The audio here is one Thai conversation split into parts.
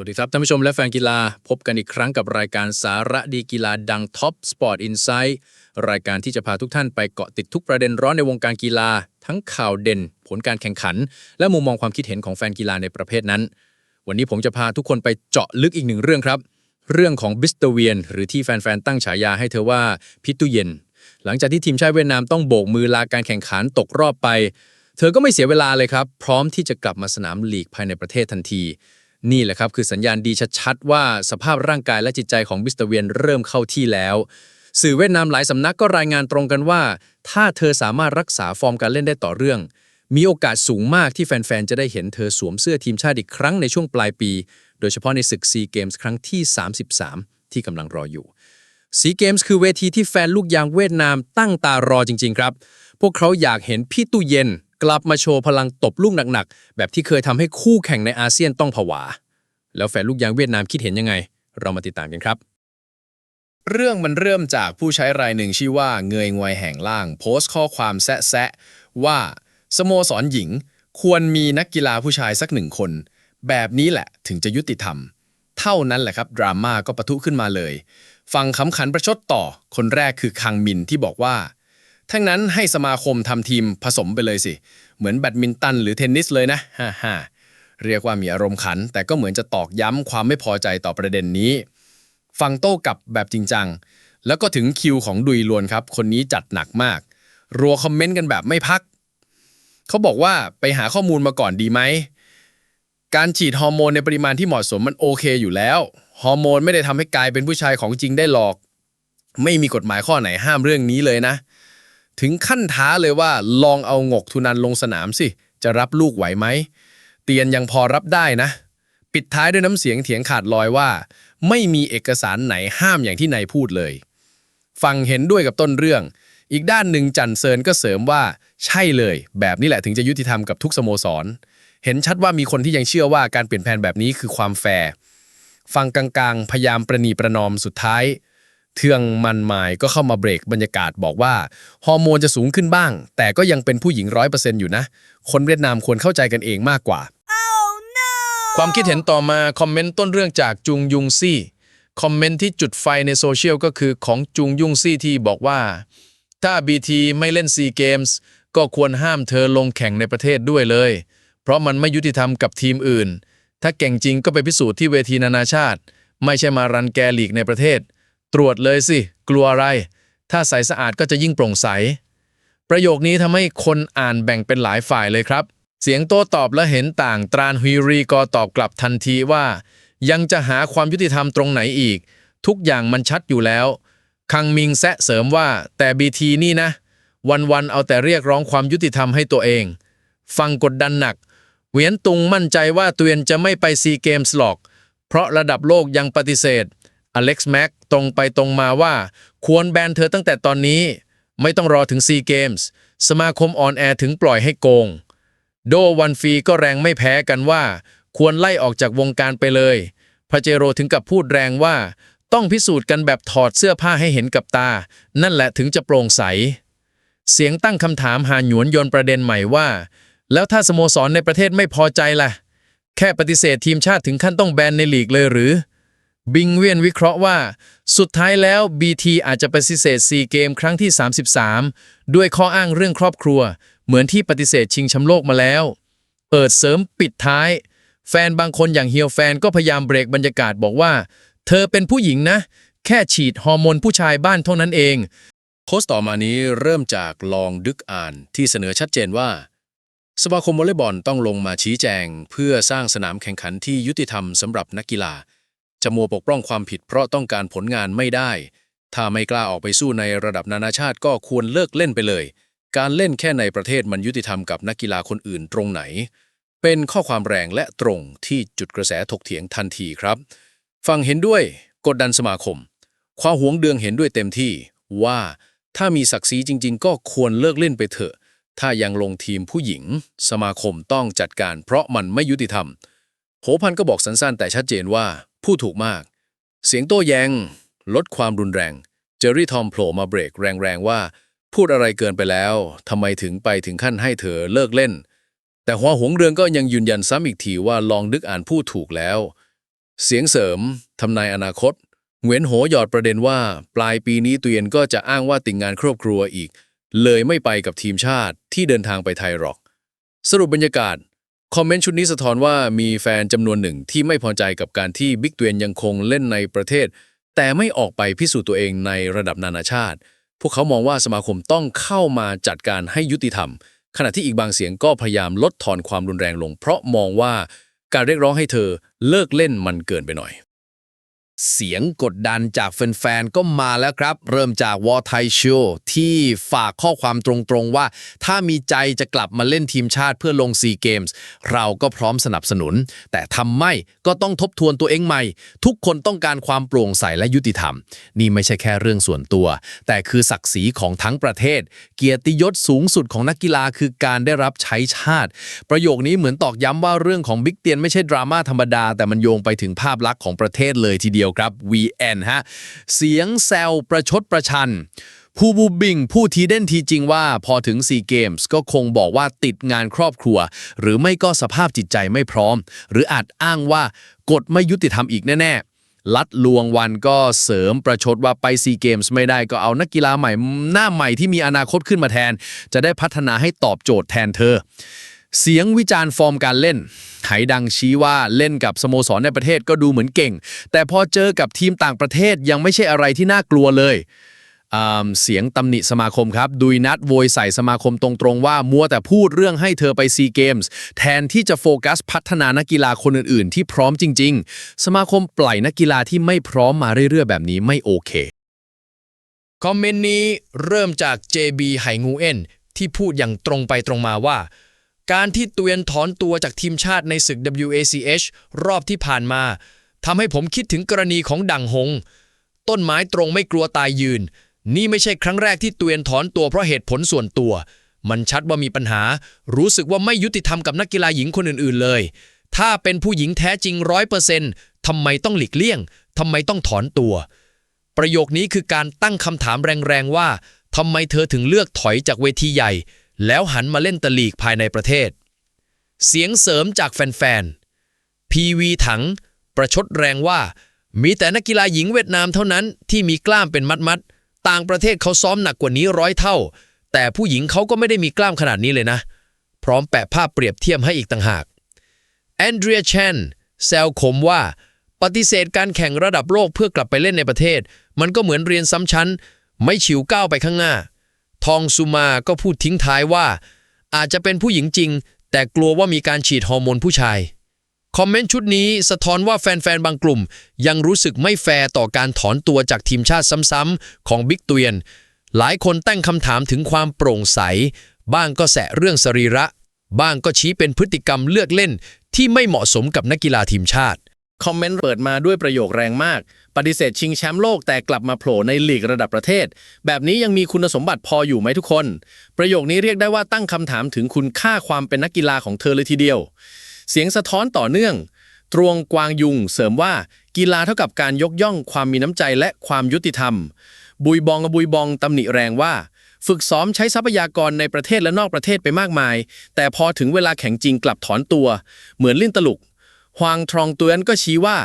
สวัสดีครับท่านผู้ชมและแฟนกีฬาพบกันอีกครั้งกับรายการสาระดีกีฬาดัง Top Sport Insight รายการที่จะพาทุกท่านไปเกาะติดทุกประเด็นร้อนในวงการกีฬา ทั้งข่าวเด่น ผลการแข่งขัน และมุมมองความคิดเห็นของแฟนกีฬาในประเภทนั้น วันนี้ผมจะพาทุกคนไปเจาะลึกอีกหนึ่งเรื่องครับ เรื่องของบิสเตเวียน หรือที่แฟนๆตั้งฉายาให้เธอว่าพิตุเย็น หลังจากที่ทีมชาติเวียดนามต้องโบกมือลาการแข่งขันตกรอบไป เธอก็ไม่เสียเวลาเลยครับ พร้อมที่จะกลับมาสนามลีกภายในประเทศทันที นี่แหละครับคือสัญญาณดีชัดๆ ว่าสภาพร่างกายและจิตใจของบิสเตอร์เวียนเริ่มเข้าที่แล้ว สื่อเวียดนามหลายสำนักก็รายงานตรงกันว่า ถ้าเธอสามารถรักษาฟอร์มการเล่นได้ต่อเรื่อง มีโอกาสสูงมากที่แฟนๆ จะได้เห็นเธอสวมเสื้อทีมชาติอีกครั้งในช่วงปลายปี โดยเฉพาะในศึกซีเกมส์ครั้งที่ 33 ที่กำลังรออยู่ซีเกมส์คือเวทีที่แฟนลูกยางเวียดนามตั้งตารอจริง ๆ ครับ พวกเขาอยากเห็นพี่ตู้เย็น กลับมาโชว์พลังตบลูกหนักๆ แบบที่เคยทำให้คู่แข่งในอาเซียนต้องผวา แล้วแฟนลูกยางเวียดนามคิดเห็นยังไง เรามาติดตามกันครับ เรื่องมันเริ่มจากผู้ใช้รายหนึ่งชื่อว่าเงยงวยแห่งล่าง โพสต์ข้อความแซะๆว่าสโมสรหญิง ควรมีนักกีฬาผู้ชายสักหนึ่งคน แบบนี้แหละถึงจะยุติธรรม เท่านั้นแหละครับดราม่าก็ปะทุขึ้นมาเลย ฟังคำขันประชดต่อคนแรกคือคังมินที่บอกว่า ทั้งนั้นให้สมาคมทำทีมผสมไปเลยสิ เหมือนแบดมินตันหรือเทนนิสเลยนะฮ่าฮ่าเรียกว่ามีอารมณ์ขัน แต่ก็เหมือนจะตอกย้ำความไม่พอใจต่อประเด็นนี้ ฟังโต้กลับแบบจริงจัง แล้วก็ถึงคิวของดุยลวนครับ คนนี้จัดหนักมาก รัวคอมเมนต์กันแบบไม่พัก เขาบอกว่าไปหาข้อมูลมาก่อนดีไหม การฉีดฮอร์โมนในปริมาณที่เหมาะสมมันโอเคอยู่แล้ว ฮอร์โมนไม่ได้ทำให้กลายเป็นผู้ชายของจริงได้หรอก ไม่มีกฎหมายข้อไหนห้ามเรื่องนี้เลยนะ ถึงขั้นท้าเลยว่าลองเอางกทุนันลงสนามสิ จะรับลูกไหวไหม เตียนยังพอรับได้นะ ปิดท้ายด้วยน้ำเสียงเถียงขาดลอยว่า ไม่มีเอกสารไหนห้ามอย่างที่นายพูดเลย ฟังเห็นด้วยกับต้นเรื่อง อีกด้านหนึ่งจันเซินก็เสริมว่า ใช่เลย แบบนี้แหละถึงจะยุติธรรมกับทุกสโมสร เห็นชัดว่ามีคนที่ยังเชื่อว่าการเปลี่ยนแปลงแบบนี้คือความแฟร์ฟังกลางๆ พยายามประนีประนอมสุดท้าย เทืองมันหมายก็เข้ามาเบรกบรรยากาศบอกว่า ฮอร์โมนจะสูงขึ้นบ้าง แต่ก็ยังเป็นผู้หญิงร้อยเปอร์เซ็นต์อยู่นะ คนเวียดนามควรเข้าใจกันเองมากกว่าความคิดเห็นต่อมาคอมเมนต์ต้นเรื่องจากจุงยุงซี่คอมเมนต์ที่จุดไฟในโซเชียลก็คือของจุงยุงซี่ที่บอกว่า ถ้า BT ไม่เล่นซีเกมส์ก็ควรห้ามเธอลงแข่งในประเทศด้วยเลย เพราะมันไม่ยุติธรรมกับทีมอื่น ถ้าเก่งจริงก็ไปพิสูจน์ที่เวทีนานาชาติ ไม่ใช่มารันแกลีกในประเทศ ตรวจเลยสิ กลัวอะไร ถ้าใสสะอาดก็จะยิ่งโปร่งใส ประโยคนี้ทำให้คนอ่านแบ่งเป็นหลายฝ่ายเลยครับ เสียงโต้ตอบและเห็นต่างตรานฮุยรีก็ตอบกลับทันทีว่า ยังจะหาความยุติธรรมตรงไหนอีก ทุกอย่างมันชัดอยู่แล้ว คังมิงแซะเสริมว่าแต่บีทีนี่นะ วันๆเอาแต่เรียกร้องความยุติธรรมให้ตัวเอง ฟังกดดันหนัก เหวียนตุงมั่นใจว่าตัวเองจะไม่ไปซีเกมส์หรอก เพราะระดับโลกยังปฏิเสธ อเล็กซ์แม็กตรงไปตรงมาว่า ควรแบนเธอตั้งแต่ตอนนี้ ไม่ต้องรอถึงซีเกมส์สมาคมออนแอร์ถึงปล่อยให้โกง โดวันฟีก็แรงไม่แพ้กันว่า ควรไล่ออกจากวงการไปเลยพาเจโรถึงกับพูดแรงว่า ต้องพิสูจน์กันแบบถอดเสื้อผ้าให้เห็นกับตา นั่นแหละถึงจะโปร่งใส เสียงตั้งคำถามหาหยวนยนประเด็นใหม่ว่า แล้วถ้าสโมสรในประเทศไม่พอใจล่ะ แค่ปฏิเสธทีมชาติถึงขั้นต้องแบนในลีกเลยหรือ บิงเวียนวิเคราะห์ว่า สุดท้ายแล้ว BT อาจจะปฏิเสธซีเกมครั้งที่ 33 ด้วยข้ออ้างเรื่องครอบครัว เหมือนที่ปฏิเสธชิงแชมป์โลกมาแล้ว เปิดเสริมปิดท้าย แฟนบางคนอย่างเฮียวแฟนก็พยายามเบรกบรรยากาศบอกว่า เธอเป็นผู้หญิงนะ แค่ฉีดฮอร์โมนผู้ชายบ้านเท่านั้นเอง โพสต์ต่อมานี้เริ่มจากลองดึกอ่านที่เสนอชัดเจนว่าสมาคมวอลเลย์บอลต้องลงมาชี้แจง เพื่อสร้างสนามแข่งขันที่ยุติธรรมสำหรับนักกีฬา จะมัวปกป้องความผิดเพราะต้องการผลงานไม่ได้ ถ้าไม่กล้าออกไปสู้ในระดับนานาชาติก็ควรเลิกเล่นไปเลย การเล่นแค่ในประเทศมันยุติธรรมกับนักกีฬาคนอื่นตรงไหน เป็นข้อความแรงและตรงที่จุดกระแสถกเถียงทันทีครับ ฟังเห็นด้วยกดดันสมาคม ความหวงเดืองเห็นด้วยเต็มที่ว่าถ้ามีศักดิ์ศรีจริง ๆ ก็ควรเลิกเล่นไปเถอะ ถ้ายังลงทีมผู้หญิง สมาคมต้องจัดการเพราะมันไม่ยุติธรรมโหพันก็บอกสั้นๆ แต่ชัดเจนว่า ผู้ถูกมาก เสียงโต้แยง้ง ลดความรุนแรง เจอรี่ทอมโผล่มาเบรกแรงๆว่า พูดอะไรเกินไปแล้วทำไมถึงไปถึงขั้นให้เธอเลิกเล่น แต่หัวหวงเรืองก็ยังยืนยันซ้ำอีกทีว่าลองนึกอ่านผู้ถูกแล้ว เสียงเสริมทำนายอนาคตเหวียนโหหยอดประเด็นว่า ปลายปีนี้เตียนก็จะอ้างว่าติดงงานครอบครัวอีก เลยไม่ไปกับทีมชาติที่เดินทางไปไทยหรอก สรุปบรรยากาศ คอมเมนต์ชุดนี้สะท้อนว่ามีแฟนจำนวนหนึ่งที่ไม่พอใจกับการที่บิ๊กเตียนยังคงเล่นในประเทศ แต่ไม่ออกไปพิสูจน์ตัวเองในระดับนานาชาติ พวกเขามองว่าสมาคมต้องเข้ามาจัดการให้ยุติธรรม ขณะที่อีกบางเสียงก็พยายามลดทอนความรุนแรงลง เพราะมองว่าการเรียกร้องให้เธอเลิกเล่นมันเกินไปหน่อย เสียงกดดันจากแฟนๆ ก็มาแล้วครับ เริ่มจากวอไทชิ o ที่ฝากข้อความตรงๆว่า ถ้ามีใจจะกลับมาเล่นทีมชาติเพื่อลงซีเกมส์เราก็พร้อมสนับสนุน แต่ทำไม่ก็ต้องทบทวนตัวเองใหม่ ทุกคนต้องการความโปร่งใสและยุติธรรม นี่ไม่ใช่แค่เรื่องส่วนตัว แต่คือศักดิ์ศรีของทั้งประเทศ เกียรติยศสูงสุดของนักกีฬาคือการได้รับใช้ชาติ ประโยคนี้เหมือนตอกย้ำว่าเรื่องของบิ๊กเตียนไม่ใช่ดราม่าธรรมดาแต่มันโยงไปถึงภาพลักษณ์ของประเทศเลยทีเดียวครับ VN ฮะ เสียงแซวประชดประชันผู้บูบิงผู้ทีเด่นทีจริงว่าพอถึงซีเกมส์ก็คงบอกว่าติดงานครอบครัว หรือไม่ก็สภาพจิตใจไม่พร้อม หรืออาจอ้างว่ากฎไม่ยุติธรรมอีกแน่ ๆ ลัดลวงวันก็เสริมประชดว่าไปซีเกมส์ไม่ได้ก็เอานักกีฬาใหม่หน้าใหม่ที่มีอนาคตขึ้นมาแทน จะได้พัฒนาให้ตอบโจทย์แทนเธอ เสียงวิจารณ์ฟอร์มการเล่น ไหดังชี้ว่าเล่นกับสโมสรในประเทศก็ดูเหมือนเก่ง แต่พอเจอกับทีมต่างประเทศยังไม่ใช่อะไรที่น่ากลัวเลยเสียงตำหนิสมาคมครับ ดุยนัดโวยใส่สมาคมตรงๆว่า มัวแต่พูดเรื่องให้เธอไปซีเกมส์แทนที่จะโฟกัสพัฒนานักกีฬาคนอื่นๆ ที่พร้อมจริง ๆ สมาคมปล่อยนักกีฬาที่ไม่พร้อมมาเรื่อยๆ แบบนี้ไม่โอเค คอมเมนต์นี้เริ่มจาก JB ไหงูเอ็นที่พูดอย่างตรงไปตรงมาว่า การที่เตวียนถอนตัวจากทีมชาติในศึก WACH รอบที่ผ่านมาทำให้ผมคิดถึงกรณีของดังหง ต้นไม้ตรงไม่กลัวตายยืน นี่ไม่ใช่ครั้งแรกที่เตวียนถอนตัวเพราะเหตุผลส่วนตัว มันชัดว่ามีปัญหา รู้สึกว่าไม่ยุติธรรมกับนักกีฬาหญิงคนอื่นๆเลย ถ้าเป็นผู้หญิงแท้จริงร้อยเปอร์เซ็นต์ทำไมต้องหลีกเลี่ยงทำไมต้องถอนตัว ประโยคนี้คือการตั้งคำถามแรงๆว่าทำไมเธอถึงเลือกถอยจากเวทีใหญ่ แล้วหันมาเล่นตลีกภายในประเทศ เสียงเสริมจากแฟนๆ พีวีถัง ประชดแรงว่า มีแต่นักกีฬาหญิงเวียดนามเท่านั้นที่มีกล้ามเป็นมัดๆ ต่างประเทศเขาซ้อมหนักกว่านี้ร้อยเท่า แต่ผู้หญิงเขาก็ไม่ได้มีกล้ามขนาดนี้เลยนะ พร้อมแปะภาพเปรียบเทียบให้อีกต่างหากแอนเดรียเชนแซวขมว่าปฏิเสธการแข่งระดับโลกเพื่อกลับไปเล่นในประเทศ มันก็เหมือนเรียนซ้ำชั้น ไม่ฉิวก้าวไปข้างหน้า ทองสุมาก็พูดทิ้งท้ายว่า อาจจะเป็นผู้หญิงจริง แต่กลัวว่ามีการฉีดฮอร์โมนผู้ชาย คอมเมนต์ชุดนี้สะท้อนว่าแฟนๆ บางกลุ่ม ยังรู้สึกไม่แฟร์ต่อการถอนตัวจากทีมชาติซ้ำๆของบิ๊กเตียน หลายคนตั้งคำถามถึงความโปร่งใส บ้างก็แสะเรื่องสรีระ บ้างก็ชี้เป็นพฤติกรรมเลือกเล่นที่ไม่เหมาะสมกับนักกีฬาทีมชาติ คอมเมนต์เปิดมาด้วยประโยคแรงมาก ปฏิเสธชิงแชมป์โลกแต่กลับมาโผล่ในลีกระดับประเทศ แบบนี้ยังมีคุณสมบัติพออยู่ไหมทุกคน ประโยคนี้เรียกได้ว่าตั้งคำถามถึงคุณค่าความเป็นนักกีฬาของเธอเลยทีเดียว เสียงสะท้อนต่อเนื่อง ตรวงกวางยุง เสริมว่ากีฬาเท่ากับการยกย่องความมีน้ำใจและความยุติธรรม บุยบองกับบุยบองตำหนิแรงว่า ฝึกซ้อมใช้ทรัพยากรในประเทศและนอกประเทศไปมากมาย แต่พอถึงเวลาแข่งจริงกลับถอนตัว เหมือนลิ้นตลุก ฮวางทรองเตือนก็ชี้ว่า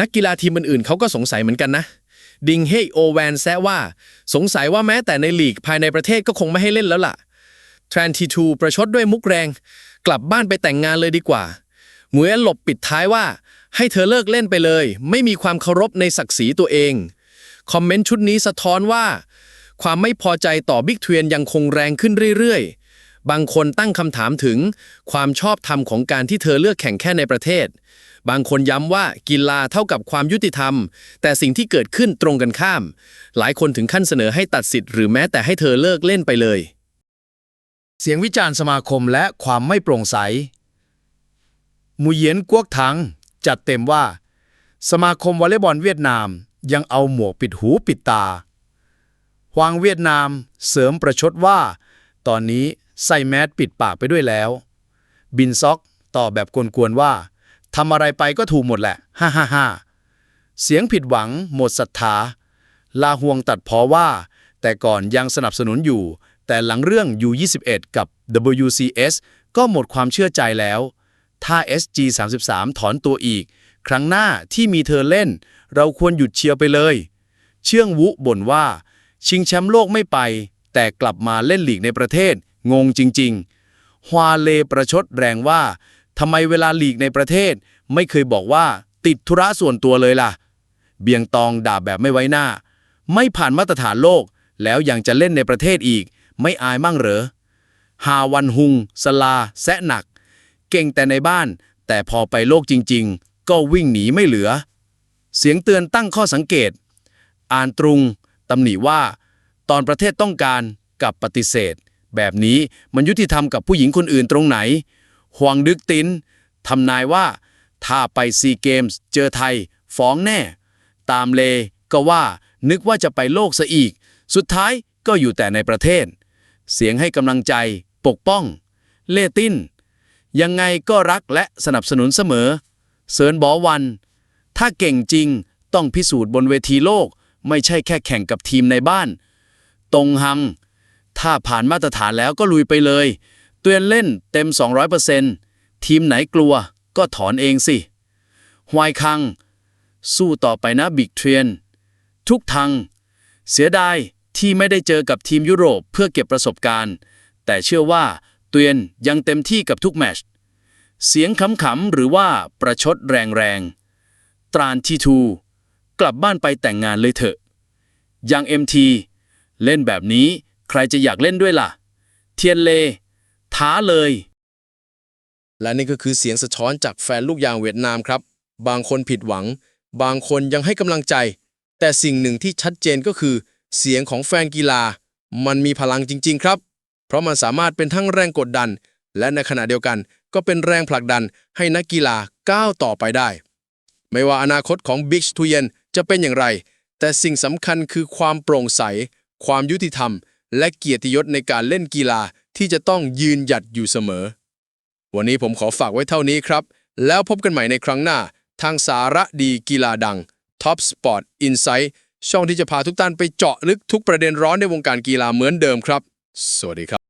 นักกีฬาทีมอื่นๆเขาก็สงสัยเหมือนกันนะ ดิงเฮโอแวนแซะว่า สงสัยว่าแม้แต่ในลีกภายในประเทศก็คงไม่ให้เล่นแล้วล่ะทรนทีทูประชดด้วยมุกแรง กลับบ้านไปแต่งงานเลยดีกว่าหมวยหลบปิดท้ายว่า ให้เธอเลิกเล่นไปเลย ไม่มีความเคารพในศักดิ์ศรีตัวเอง คอมเมนต์ชุดนี้สะท้อนว่า ความไม่พอใจต่อบิ๊กเทวียนยังคงแรงขึ้นเรื่อยๆ บางคนตั้งคำถามถึงความชอบธรรมของการที่เธอเลือกแข่งแค่ในประเทศ บางคนย้ำว่ากีฬาเท่ากับความยุติธรรม แต่สิ่งที่เกิดขึ้นตรงกันข้าม หลายคนถึงขั้นเสนอให้ตัดสิทธิ์หรือแม้แต่ให้เธอเลิกเล่นไปเลย เสียงวิจารณ์สมาคมและความไม่โปร่งใสมูเยียนกวกถังจัดเต็มว่า สมาคมวอลเลย์บอลเวียดนามยังเอาหมวกปิดหูปิดตาฮวางเวียดนามเสริมประชดว่า ตอนนี้ ใส่แมสปิดปากไปด้วยแล้ว บินซ็อกตอบแบบกวนๆว่าทำอะไรไปก็ถูกหมดแหละ ฮ่าฮ่าฮ่าเสียงผิดหวัง หมดศรัทธา ลาฮวงตัดพอว่า แต่ก่อนยังสนับสนุนอยู่ แต่หลังเรื่อง U21 กับ WCS ก็หมดความเชื่อใจแล้ว ถ้า SG33 ถอนตัวอีก ครั้งหน้าที่มีเธอเล่น เราควรหยุดเชียร์ไปเลย เชื่องวุบ่นว่า ชิงแชมป์โลกไม่ไป แต่กลับมาเล่นหลีกในประเทศ งงจริง ๆ ฮวาเลประชดแรงว่าทำไมเวลาหลีกในประเทศ ไม่เคยบอกว่าติดธุระส่วนตัวเลยล่ะ เบียงตองด่าแบบไม่ไว้หน้า ไม่ผ่านมาตรฐานโลก แล้วยังจะเล่นในประเทศอีก ไม่อายมั่งเหรอ ฮาวันฮุง สลา แซะหนัก เก่งแต่ในบ้าน แต่พอไปโลกจริง ๆ ก็วิ่งหนีไม่เหลือ เสียงเตือนตั้งข้อสังเกต อ่านตรุงตำหนิว่า ตอนประเทศต้องการกับปฏิเสธ แบบนี้มันยุติธรรมกับผู้หญิงคนอื่นตรงไหนหวงดึกตินทำนายว่า ถ้าไปซีเกมส์เจอไทย ฟ้องแน่ ตามเลก็ว่านึกว่าจะไปโลกซะอีก สุดท้ายก็อยู่แต่ในประเทศ เสียงให้กำลังใจ ปกป้อง เล่ติน ยังไงก็รักและสนับสนุนเสมอเซินบอวัน ถ้าเก่งจริงต้องพิสูจน์บนเวทีโลก ไม่ใช่แค่แข่งกับทีมในบ้าน ตรงฮัง ถ้าผ่านมาตรฐานแล้วก็ลุยไปเลย เตือนเล่นเต็ม 200%ทีมไหนกลัวก็ถอนเองสิฮวายคัง สู้ต่อไปนะบิ๊กเทรนทุกทางเสียดายที่ไม่ได้เจอกับทีมยุโรปเพื่อเก็บประสบการณ์ แต่เชื่อว่าเตียนยังเต็มที่กับทุกแมชเสียงขำๆหรือว่าประชดแรงๆ ตรานทีทู กลับบ้านไปแต่งงานเลยเถอะ ยัง MT เล่นแบบนี้ ใครจะอยากเล่นด้วยล่ะ เทียนเล ท้าเลย และนี่ก็คือเสียงสะท้อนจากแฟนลูกยางเวียดนามครับ บางคนผิดหวัง บางคนยังให้กำลังใจ แต่สิ่งหนึ่งที่ชัดเจนก็คือ เสียงของแฟนกีฬา มันมีพลังจริง ๆ ครับ เพราะมันสามารถเป็นทั้งแรงกดดัน และในขณะเดียวกันก็เป็นแรงผลักดันให้นักกีฬาก้าวต่อไปได้ ไม่ว่าอนาคตของบิ๊กทูเยนจะเป็นอย่างไร แต่สิ่งสำคัญคือความโปร่งใส ความยุติธรรม และเกียรติยศในการเล่นกีฬาที่จะต้องยืนหยัดอยู่เสมอ วันนี้ผมขอฝากไว้เท่านี้ครับ แล้วพบกันใหม่ในครั้งหน้า ทางสาระดีกีฬาดัง Top Sport Insight ช่องที่จะพาทุกท่านไปเจาะลึกทุกประเด็นร้อนในวงการกีฬาเหมือนเดิมครับ สวัสดีครับ